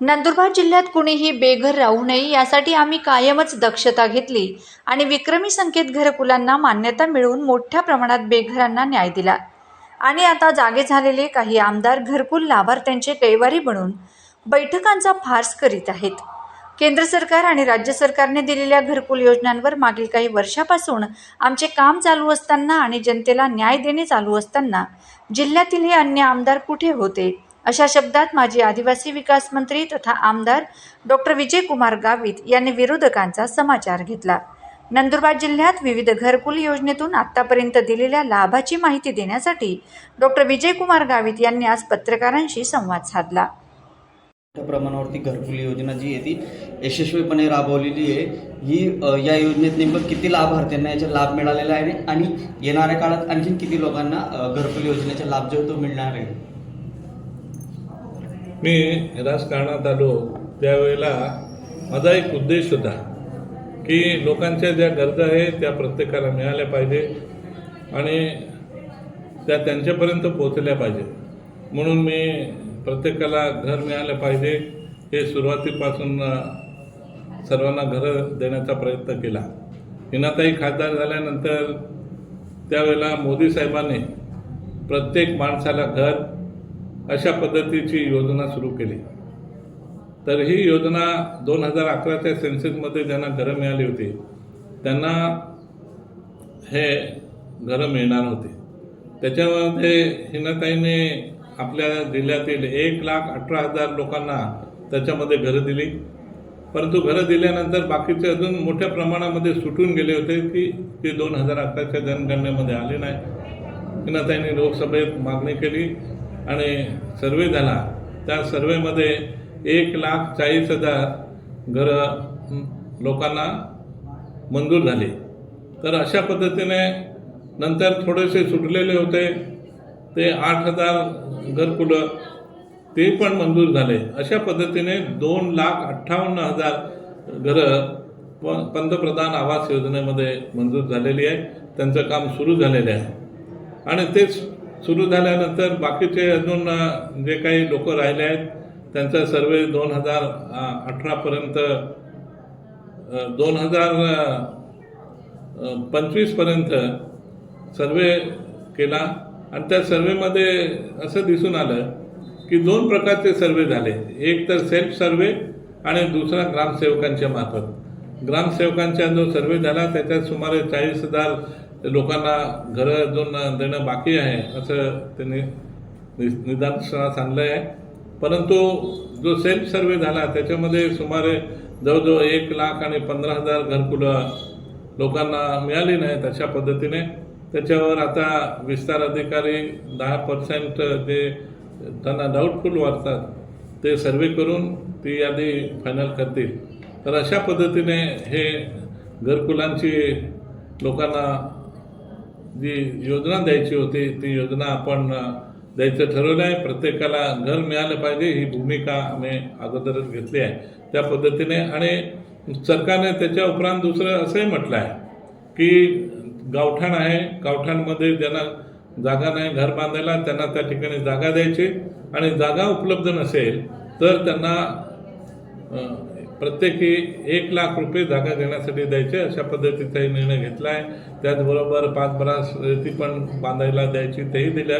नंदुरबार जिल्ह्यात कुणीही बेघर राहू नये यासाठी आम्ही कायमच दक्षता घेतली आणि विक्रमी संख्येत घरकुलांना मान्यता मिळवून मोठ्या प्रमाणात बेघरांना न्याय दिला. आणि आता जागे झालेले काही आमदार घरकुल लाभार्थ्यांचे कैवारी बनून बैठकांचा फार्स करीत आहेत. केंद्र सरकार आणि राज्य सरकारने दिलेल्या घरकुल योजनांवर मागील काही वर्षापासून आमचे काम चालू असताना आणि जनतेला न्याय देणे चालू असताना जिल्ह्यातील हे अन्य आमदार कुठे होते? अशा शब्दात माजी आदिवासी विकास मंत्री तथा आमदार डॉक्टर विजयकुमार गावित यांनी विरोधकांचा समाचार घेतला. नंदुरबार जिल्ह्यात विविध घरकुल योजनेतून आतापर्यंत दिलेल्या लाभाची माहिती देण्यासाठी डॉक्टर विजयकुमार गावित यांनी आज पत्रकारांशी संवाद साधला. मोठ्या प्रमाणावरती घरकुल योजना जी आहे ती यशस्वीपणे राबवलेली आहे. ही या योजनेत नेमकं किती लाभार्थ्यांना याचा लाभ मिळालेला आहे आणि येणाऱ्या काळात आणखीन किती लोकांना घरकुल योजनेचा लाभ जो तो मिळणार आहे? मी राजकारणात आलो त्यावेळेला माझा एक उद्देश होता की लोकांच्या ज्या गरजा आहेत त्या प्रत्येकाला मिळाल्या पाहिजे आणि त्या त्यांच्यापर्यंत पोहोचल्या पाहिजे म्हणून मी प्रत्येकाला घर मिळालं पाहिजे हे सुरुवातीपासून सर्वांना घरं देण्याचा प्रयत्न केला. हिनाताई खासदार झाल्यानंतर त्यावेळेला मोदी साहेबांनी प्रत्येक माणसाला घर अशा पद्धतीची योजना सुरू केली. तर ही योजना दोन हजार अकराच्या सेन्सेसमध्ये ज्यांना घरं मिळाली होती त्यांना हे घरं मिळणार होते त्याच्यामध्ये हिनाताईने आपल्या जिल्ह्यातील एक लाख अठरा हजार लोकांना त्याच्यामध्ये घरं दिली. परंतु घरं दिल्यानंतर बाकीचे अजून मोठ्या प्रमाणामध्ये सुटून गेले होते की ते दोन हजार अकराच्या जनगणनेमध्ये आले नाही. हिनाताईने लोकसभेत मागणी केली. आणि सर्वे झाला. त्या सर्वेमध्ये एक लाख चाळीस हजार घरं लोकांना मंजूर झाली. तर अशा पद्धतीने नंतर थोडेसे सुटलेले होते. ते आठ हजार घरकुलं ते पण मंजूर झाले. अशा पद्धतीने दोन लाख अठ्ठावन्न हजार घरं प पंतप्रधान आवास योजनेमध्ये मंजूर झालेली आहे. त्यांचं काम सुरू झालेलं आहे. आणि तेच सुरू झाल्यानंतर बाकीचे अजून जे काही लोक राहिले आहेत त्यांचा सर्वे दोन हजार अठरापर्यंत दोन हजार पंचवीसपर्यंत सर्वे केला. आणि त्या सर्वेमध्ये असं दिसून आलं की दोन प्रकारचे सर्वे झाले. एक तर सेल्फ सर्वे आणि दुसरा ग्रामसेवकांच्या मार्फत. ग्रामसेवकांचा जो सर्वे झाला त्याच्यात सुमारे चाळीस हजार लोकांना घरं अजून देणं बाकी आहे असं त्यांनी नि- सांगलं आहे परंतु जो सेल्फ सर्वे झाला त्याच्यामध्ये सुमारे जवळजवळ एक लाख आणि पंधरा हजार घरकुलं लोकांना मिळाली नाहीत अशा पद्धतीने. त्याच्यावर आता विस्तार अधिकारी दहा पर्सेंट जे त्यांना डाऊटफुल वाटतात ते सर्वे करून ती यादी फायनल करतील. तर अशा पद्धतीने हे घरकुलांची लोकांना जी योजना द्यायची होती ती योजना आपण द्यायचं ठरवलं आहे. प्रत्येकाला घर मिळालं पाहिजे ही भूमिका आम्ही अगोदरच घेतली आहे. त्या पद्धतीने आणि सरकारने त्याच्या उपरांत दुसरं असंही म्हटलं आहे की गावठाण आहे गावठाणमध्ये ज्यांना जागा नाही घर बांधायला त्यांना त्या ठिकाणी जागा द्यायची. आणि जागा उपलब्ध नसेल तर त्यांना प्रत्येकी एक लाख रुपये जागा देण्यासाठी द्यायचे अशा पद्धतीचाही निर्णय घेतला आहे त्याचबरोबर पाच बारा ती पण बांधायला द्यायची तेही दिल्या.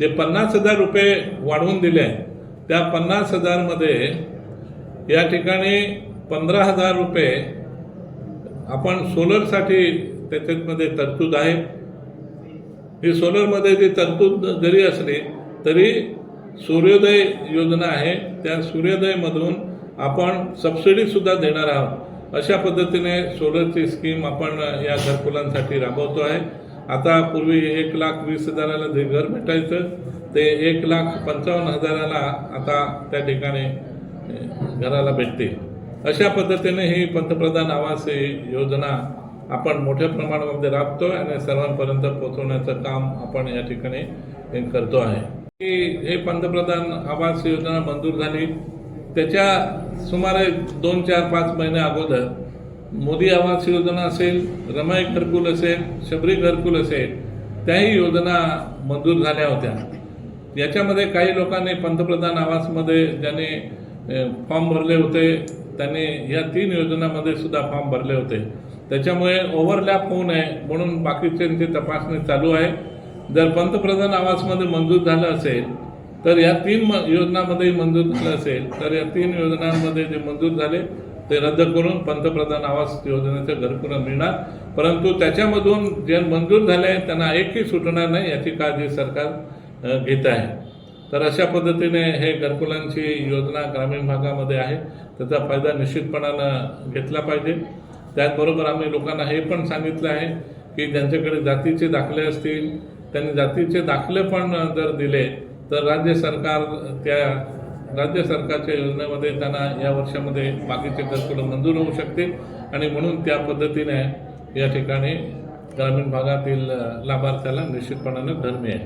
जे पन्नास हजार रुपये वाढवून दिले आहे त्या पन्नास हजारमध्ये या ठिकाणी पंधरा हजार रुपये आपण सोलरसाठी त्याच्यामध्ये तरतूद आहे. ही सोलरमध्ये जी तरतूद जरी असली तरी सूर्योदय योजना आहे. त्या सूर्योदयमधून आपण सबसिडीसुद्धा देणार आहोत. अशा पद्धतीने सोलरची स्कीम आपण या घरकुलांसाठी राबवतो आहे. आता पूर्वी एक लाख वीस हजाराला जे घर भेटायचं ते एक लाख पंचावन्न हजाराला आता त्या ठिकाणी घराला भेटते अशा पद्धतीने ही पंतप्रधान आवास योजना आपण मोठ्या प्रमाणामध्ये राबतोय आणि सर्वांपर्यंत पोहोचवण्याचं काम आपण या ठिकाणी करतो आहे. की हे पंतप्रधान आवास योजना मंजूर झाली. त्याच्या सुमारे दोन चार पाच महिन्या अगोदर मोदी आवास योजना असेल रमाई घरकुल असेल शबरी घरकुल असेल त्याही योजना मंजूर झाल्या होत्या. याच्यामध्ये काही लोकांनी पंतप्रधान आवासमध्ये ज्यांनी फॉर्म भरले होते त्यांनी या तीन योजनामध्ये सुद्धा फॉर्म भरले होते. त्याच्यामुळे ओव्हरलॅप होऊ नये म्हणून बाकीच्यांची तपासणी चालू आहे. जर पंतप्रधान आवासमध्ये मंजूर झालं असेल तर या तीन म योजनांमध्ये मंजूर झालं असेल तर या तीन योजनांमध्ये जे मंजूर झाले ते रद्द करून पंतप्रधान आवास योजनेचं घरकुलं मिळणार. परंतु त्याच्यामधून जे मंजूर झाले त्यांना एकही सुटणार नाही याची काळजी सरकार घेत आहे. तर अशा पद्धतीने हे घरकुलांची योजना ग्रामीण भागामध्ये आहे. त्याचा फायदा निश्चितपणानं घेतला पाहिजे. त्याचबरोबर आम्ही लोकांना हे पण सांगितलं आहे की ज्यांच्याकडे जातीचे दाखले असतील त्यांनी जातीचे दाखले पण जर दिले तर राज्य सरकार त्या राज्य सरकारच्या योजनेमध्ये त्यांना या वर्षामध्ये बाकीचे दरकडं मंजूर होऊ शकतील. आणि म्हणून त्या पद्धतीने या ठिकाणी ग्रामीण भागातील लाभार्थ्याला निश्चितपणानं घर मिळेल.